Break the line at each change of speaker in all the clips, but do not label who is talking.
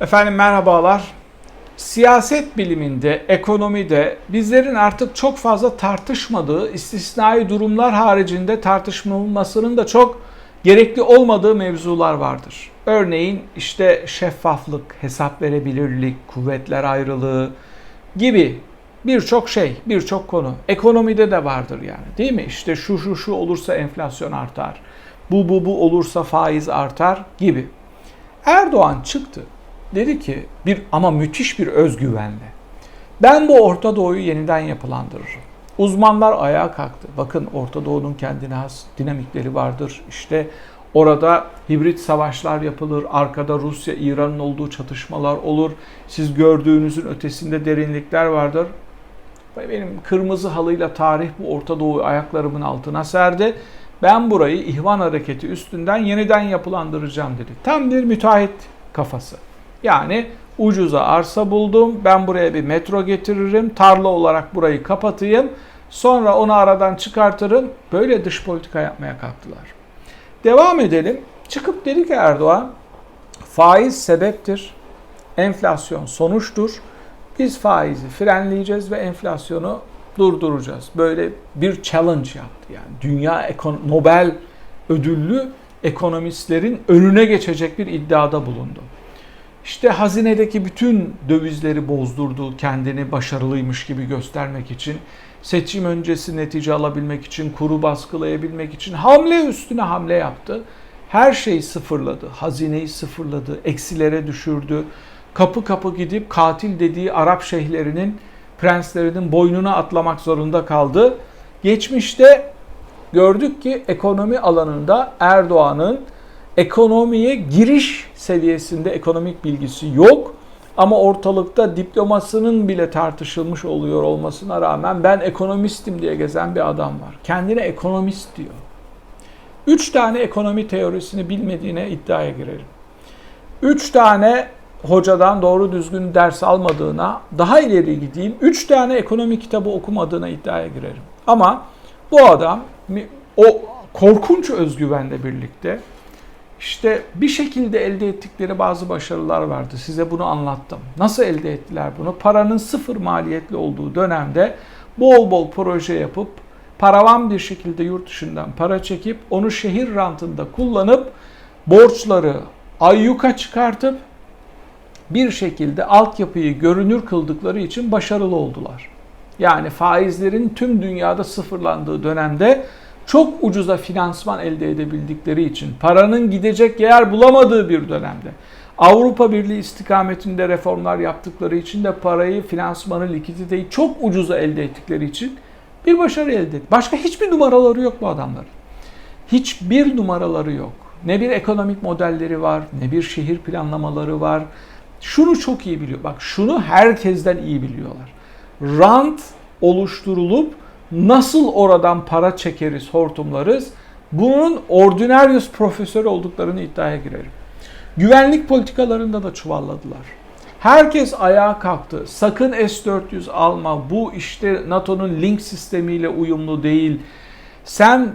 Efendim merhabalar. Siyaset biliminde, ekonomide bizlerin artık çok fazla tartışmadığı, istisnai durumlar haricinde tartışılmasının da çok gerekli olmadığı mevzular vardır. Örneğin işte şeffaflık, hesap verebilirlik, kuvvetler ayrılığı gibi birçok şey, birçok konu. Ekonomide de vardır yani değil mi? İşte şu şu şu olursa enflasyon artar, bu bu bu olursa faiz artar gibi. Erdoğan çıktı. Dedi ki bir ama müthiş bir özgüvenle. Ben bu Orta Doğu'yu yeniden yapılandırırım. Uzmanlar ayağa kalktı. Bakın Orta Doğu'nun kendine has dinamikleri vardır. İşte orada hibrit savaşlar yapılır. Arkada Rusya, İran'ın olduğu çatışmalar olur. Siz gördüğünüzün ötesinde derinlikler vardır. Benim kırmızı halıyla tarih bu Orta Doğu ayaklarımın altına serdi. Ben burayı ihvan hareketi üstünden yeniden yapılandıracağım dedi. Tam bir müteahhit kafası. Yani ucuza arsa buldum, ben buraya bir metro getiririm, tarla olarak burayı kapatayım, sonra onu aradan çıkartırım. Böyle dış politika yapmaya kalktılar. Devam edelim. Çıkıp dedi ki Erdoğan, faiz sebeptir, enflasyon sonuçtur. Biz faizi frenleyeceğiz ve enflasyonu durduracağız. Böyle bir challenge yaptı yani. Dünya Nobel ödüllü ekonomistlerin önüne geçecek bir iddiada bulundu. İşte hazinedeki bütün dövizleri bozdurdu kendini başarılıymış gibi göstermek için. Seçim öncesi netice alabilmek için, kuru baskılayabilmek için hamle üstüne hamle yaptı. Her şeyi sıfırladı. Hazineyi sıfırladı, eksilere düşürdü. Kapı kapı gidip katil dediği Arap şeyhlerinin, prenslerinin boynuna atlamak zorunda kaldı. Geçmişte gördük ki ekonomi alanında Erdoğan'ın ekonomiye giriş seviyesinde ekonomik bilgisi yok. Ama ortalıkta diplomasının bile tartışılmış oluyor olmasına rağmen ben ekonomistim diye gezen bir adam var. Kendine ekonomist diyor. Üç tane ekonomi teorisini bilmediğine iddiaya girerim. Üç tane hocadan doğru düzgün ders almadığına, daha ileri gideyim, üç tane ekonomi kitabı okumadığına iddiaya girerim. Ama bu adam o korkunç özgüvenle birlikte işte bir şekilde elde ettikleri bazı başarılar vardı. Size bunu anlattım. Nasıl elde ettiler bunu? Paranın sıfır maliyetli olduğu dönemde bol bol proje yapıp paravan bir şekilde yurt dışından para çekip onu şehir rantında kullanıp borçları ayyuka çıkartıp bir şekilde altyapıyı görünür kıldıkları için başarılı oldular. Yani faizlerin tüm dünyada sıfırlandığı dönemde çok ucuza finansman elde edebildikleri için paranın gidecek yer bulamadığı bir dönemde Avrupa Birliği istikametinde reformlar yaptıkları için de parayı, finansmanı, likiditeyi çok ucuza elde ettikleri için bir başarı elde etti. Başka hiçbir numaraları yok bu adamların. Hiçbir numaraları yok. Ne bir ekonomik modelleri var, ne bir şehir planlamaları var. Şunu çok iyi biliyor. Bak şunu herkesten iyi biliyorlar. Rant oluşturulup nasıl oradan para çekeriz, hortumlarız? Bunun ordinaryus profesör olduklarını iddiaya girerim. Güvenlik politikalarında da çuvalladılar. Herkes ayağa kalktı. Sakın S-400 alma. Bu işte NATO'nun link sistemiyle uyumlu değil. Sen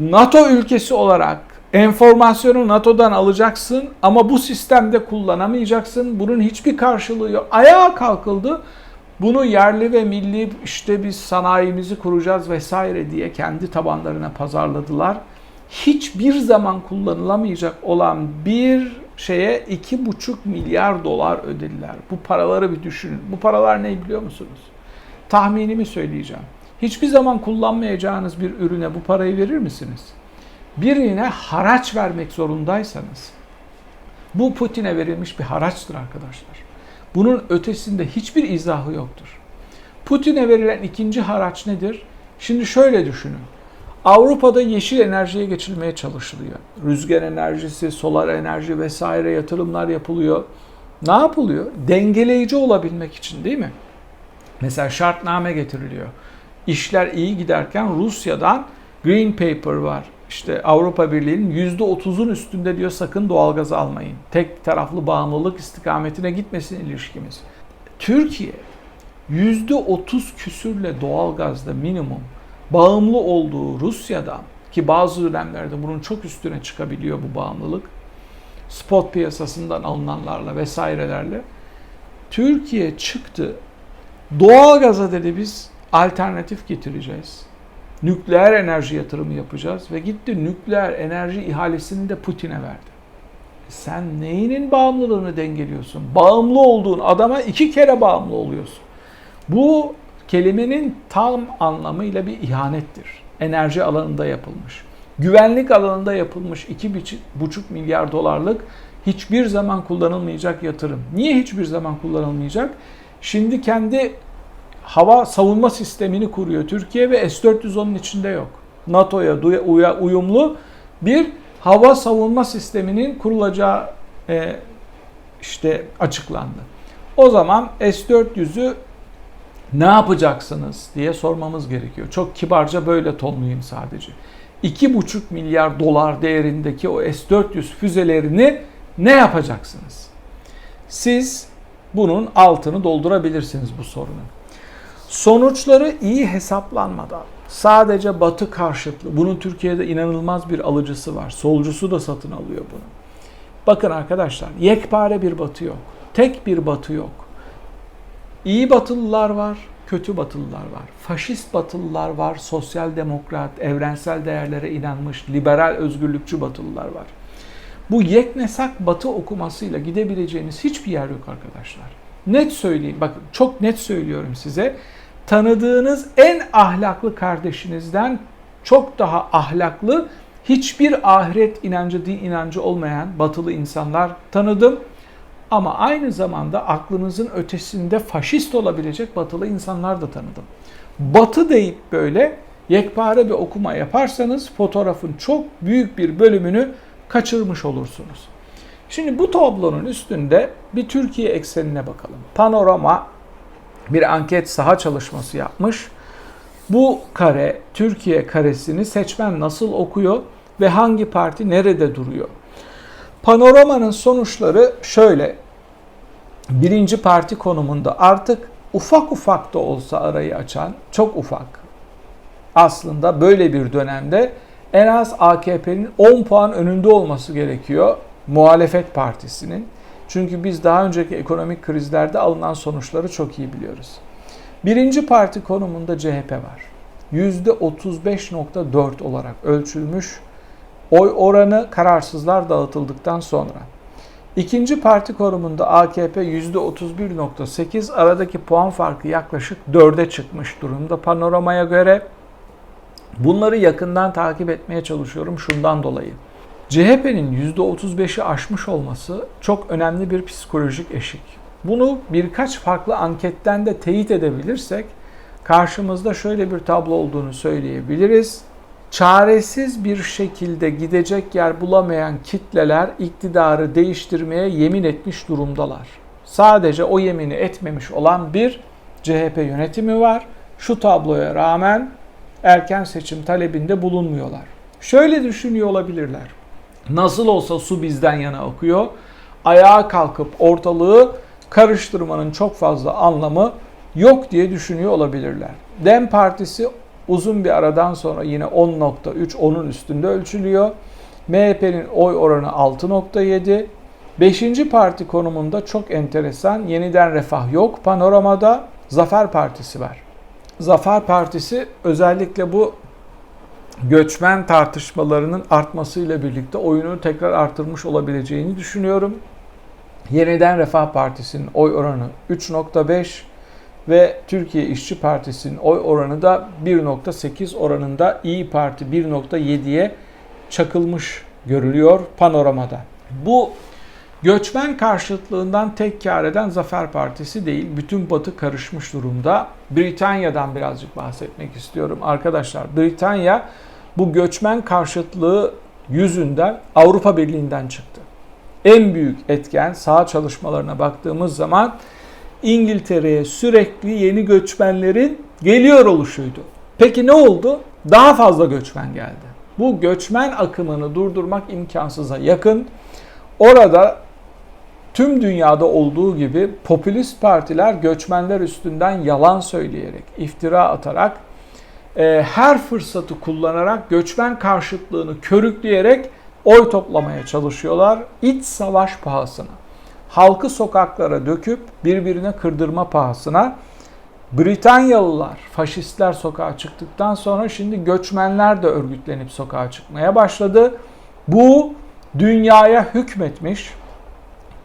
NATO ülkesi olarak enformasyonu NATO'dan alacaksın ama bu sistemde kullanamayacaksın. Bunun hiçbir karşılığı yok. Ayağa kalkıldı. Bunu yerli ve milli işte biz sanayimizi kuracağız vesaire diye kendi tabanlarına pazarladılar. Hiçbir zaman kullanılamayacak olan bir şeye 2,5 milyar dolar ödediler. Bu paraları bir düşünün. Bu paralar ne biliyor musunuz? Tahminimi söyleyeceğim. Hiçbir zaman kullanmayacağınız bir ürüne bu parayı verir misiniz? Birine haraç vermek zorundaysanız bu Putin'e verilmiş bir haraçtır arkadaşlar. Bunun ötesinde hiçbir izahı yoktur. Putin'e verilen ikinci haraç nedir? Şimdi şöyle düşünün. Avrupa'da yeşil enerjiye geçilmeye çalışılıyor. Rüzgar enerjisi, solar enerji vesaire yatırımlar yapılıyor. Ne yapılıyor? Dengeleyici olabilmek için değil mi? Mesela şartname getiriliyor. İşler iyi giderken Rusya'dan Green Paper var. İşte Avrupa Birliği'nin %30'un üstünde diyor sakın doğalgazı almayın. Tek taraflı bağımlılık istikametine gitmesin ilişkimiz. Türkiye %30 küsürle doğalgazda minimum bağımlı olduğu Rusya'dan ki bazı dönemlerde bunun çok üstüne çıkabiliyor bu bağımlılık. spot piyasasından alınanlarla vesairelerle. Türkiye çıktı. Doğalgaza dedi biz alternatif getireceğiz. Nükleer enerji yatırımı yapacağız ve gitti nükleer enerji ihalesini de Putin'e verdi. Sen neyinin bağımlılığını dengeliyorsun? Bağımlı olduğun adama iki kere bağımlı oluyorsun. Bu kelimenin tam anlamıyla bir ihanettir. Enerji alanında yapılmış. Güvenlik alanında yapılmış 2,5 milyar dolarlık hiçbir zaman kullanılmayacak yatırım. Niye hiçbir zaman kullanılmayacak? Şimdi kendi hava savunma sistemini kuruyor Türkiye ve S-400 onun içinde yok. NATO'ya uyumlu bir hava savunma sisteminin kurulacağı e, işte açıklandı. O zaman S-400'ü ne yapacaksınız diye sormamız gerekiyor. Çok kibarca böyle tonluyum sadece. 2,5 milyar dolar değerindeki o S-400 füzelerini ne yapacaksınız? Siz bunun altını doldurabilirsiniz bu sorunun. Sonuçları iyi hesaplanmadan sadece batı karşıtlı. Bunun Türkiye'de inanılmaz bir alıcısı var. Solcusu da satın alıyor bunu. Bakın arkadaşlar yekpare bir batı yok. Tek bir batı yok. İyi batılılar var, kötü batılılar var. Faşist batılılar var, sosyal demokrat, evrensel değerlere inanmış, liberal özgürlükçü batılılar var. Bu yeknesak batı okumasıyla gidebileceğiniz hiçbir yer yok arkadaşlar. Net söyleyeyim, bakın çok net söylüyorum size. Tanıdığınız en ahlaklı kardeşinizden çok daha ahlaklı, hiçbir ahiret inancı, din inancı olmayan batılı insanlar tanıdım. Ama aynı zamanda aklınızın ötesinde faşist olabilecek batılı insanlar da tanıdım. Batı deyip böyle yekpare bir okuma yaparsanız fotoğrafın çok büyük bir bölümünü kaçırmış olursunuz. Şimdi bu tablonun üstünde bir Türkiye eksenine bakalım. Panorama bir anket saha çalışması yapmış. Bu kare, Türkiye karesini seçmen nasıl okuyor ve hangi parti nerede duruyor? Panoramanın sonuçları şöyle. Birinci parti konumunda artık ufak ufak da olsa arayı açan, çok ufak. Aslında böyle bir dönemde en az AKP'nin 10 puan önünde olması gerekiyor muhalefet partisinin. Çünkü biz daha önceki ekonomik krizlerde alınan sonuçları çok iyi biliyoruz. Birinci parti konumunda CHP var. %35.4 olarak ölçülmüş oy oranı kararsızlar dağıtıldıktan sonra. İkinci parti konumunda AKP %31.8 aradaki puan farkı yaklaşık 4'e çıkmış durumda panoramaya göre. Bunları yakından takip etmeye çalışıyorum şundan dolayı. CHP'nin %35'i aşmış olması çok önemli bir psikolojik eşik. Bunu birkaç farklı anketten de teyit edebilirsek karşımızda şöyle bir tablo olduğunu söyleyebiliriz. Çaresiz bir şekilde gidecek yer bulamayan kitleler iktidarı değiştirmeye yemin etmiş durumdalar. Sadece o yemini etmemiş olan bir CHP yönetimi var. Şu tabloya rağmen erken seçim talebinde bulunmuyorlar. Şöyle düşünüyor olabilirler. Nasıl olsa su bizden yana akıyor. Ayağa kalkıp ortalığı karıştırmanın çok fazla anlamı yok diye düşünüyor olabilirler. Dem Partisi uzun bir aradan sonra yine 10.3 onun üstünde ölçülüyor. MHP'nin oy oranı 6.7. Beşinci parti konumunda çok enteresan yeniden refah yok. Panoramada Zafer Partisi var. Zafer Partisi özellikle bu göçmen tartışmalarının artmasıyla birlikte oyunu tekrar artırmış olabileceğini düşünüyorum. Yeniden Refah Partisi'nin oy oranı 3.5 ve Türkiye İşçi Partisi'nin oy oranı da 1.8 oranında İyi Parti 1.7'ye çakılmış görülüyor panoramada. Bu göçmen karşıtlığından tek kar eden Zafer Partisi değil, bütün batı karışmış durumda. Britanya'dan birazcık bahsetmek istiyorum arkadaşlar. Britanya bu göçmen karşıtlığı yüzünden Avrupa Birliği'nden çıktı. En büyük etken sağ çalışmalarına baktığımız zaman İngiltere'ye sürekli yeni göçmenlerin geliyor oluşuydu. Peki ne oldu? Daha fazla göçmen geldi. Bu göçmen akımını durdurmak imkansıza yakın. Orada tüm dünyada olduğu gibi popülist partiler göçmenler üstünden yalan söyleyerek, iftira atarak, e, her fırsatı kullanarak göçmen karşıtlığını körükleyerek oy toplamaya çalışıyorlar. İç savaş pahasına. Halkı sokaklara döküp birbirine kırdırma pahasına. Britanyalılar, faşistler sokağa çıktıktan sonra şimdi göçmenler de örgütlenip sokağa çıkmaya başladı. Bu dünyaya hükmetmiş,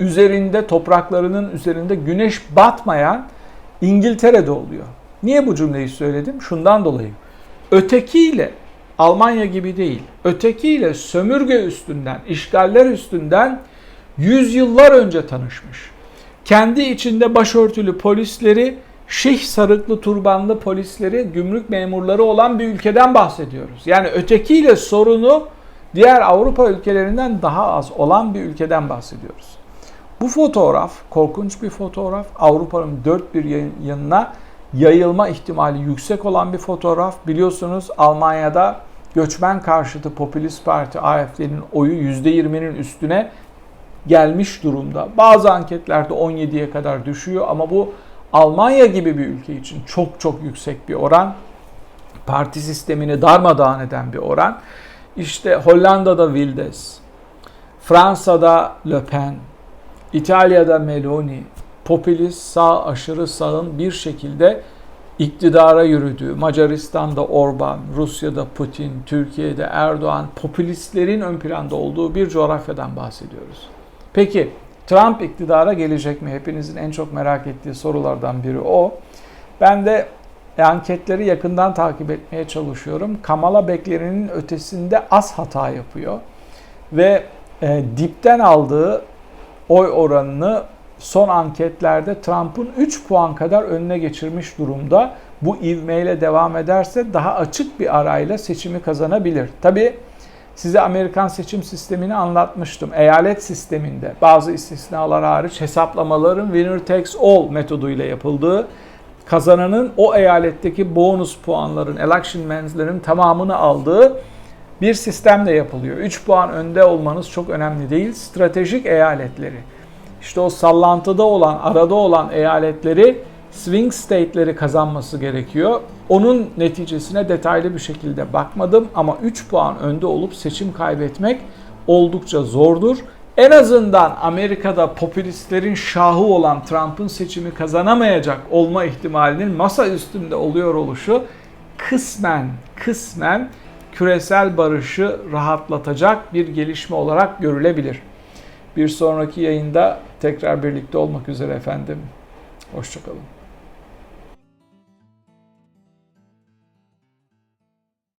üzerinde topraklarının üzerinde güneş batmayan İngiltere'de oluyor. Niye bu cümleyi söyledim? Şundan dolayı. Ötekiyle Almanya gibi değil. Ötekiyle sömürge üstünden, işgaller üstünden yüzyıllar önce tanışmış. Kendi içinde başörtülü polisleri, şih sarıklı turbanlı polisleri, gümrük memurları olan bir ülkeden bahsediyoruz. Yani ötekiyle sorunu diğer Avrupa ülkelerinden daha az olan bir ülkeden bahsediyoruz. Bu fotoğraf korkunç bir fotoğraf. Avrupa'nın dört bir yanına yayılma ihtimali yüksek olan bir fotoğraf. Biliyorsunuz Almanya'da göçmen karşıtı Popülist Parti AFD'nin oyu %20'nin üstüne gelmiş durumda. Bazı anketlerde 17'ye kadar düşüyor ama bu Almanya gibi bir ülke için çok çok yüksek bir oran. Parti sistemini darmadağın eden bir oran. İşte Hollanda'da Wilders, Fransa'da Le Pen, İtalya'da Meloni, popülist sağ aşırı sağın bir şekilde iktidara yürüdüğü, Macaristan'da Orban, Rusya'da Putin, Türkiye'de Erdoğan, popülistlerin ön planda olduğu bir coğrafyadan bahsediyoruz. Peki Trump iktidara gelecek mi? Hepinizin en çok merak ettiği sorulardan biri o. Ben de anketleri yakından takip etmeye çalışıyorum. Kamala bekleri'nin ötesinde az hata yapıyor. Ve e, dipten aldığı oy oranını son anketlerde Trump'ın 3 puan kadar önüne geçirmiş durumda. Bu ivmeyle devam ederse daha açık bir arayla seçimi kazanabilir. Tabi size Amerikan seçim sistemini anlatmıştım. Eyalet sisteminde bazı istisnalar hariç hesaplamaların winner takes all metoduyla yapıldığı kazananın o eyaletteki bonus puanların, election mens'lerin tamamını aldığı bir sistemle yapılıyor. 3 puan önde olmanız çok önemli değil. Stratejik eyaletleri, işte o sallantıda olan, arada olan eyaletleri swing state'leri kazanması gerekiyor. Onun neticesine detaylı bir şekilde bakmadım ama 3 puan önde olup seçim kaybetmek oldukça zordur. En azından Amerika'da popülistlerin şahı olan Trump'ın seçimi kazanamayacak olma ihtimalinin masa üstünde oluyor oluşu kısmen kısmen küresel barışı rahatlatacak bir gelişme olarak görülebilir. Bir sonraki yayında tekrar birlikte olmak üzere efendim. Hoşçakalın.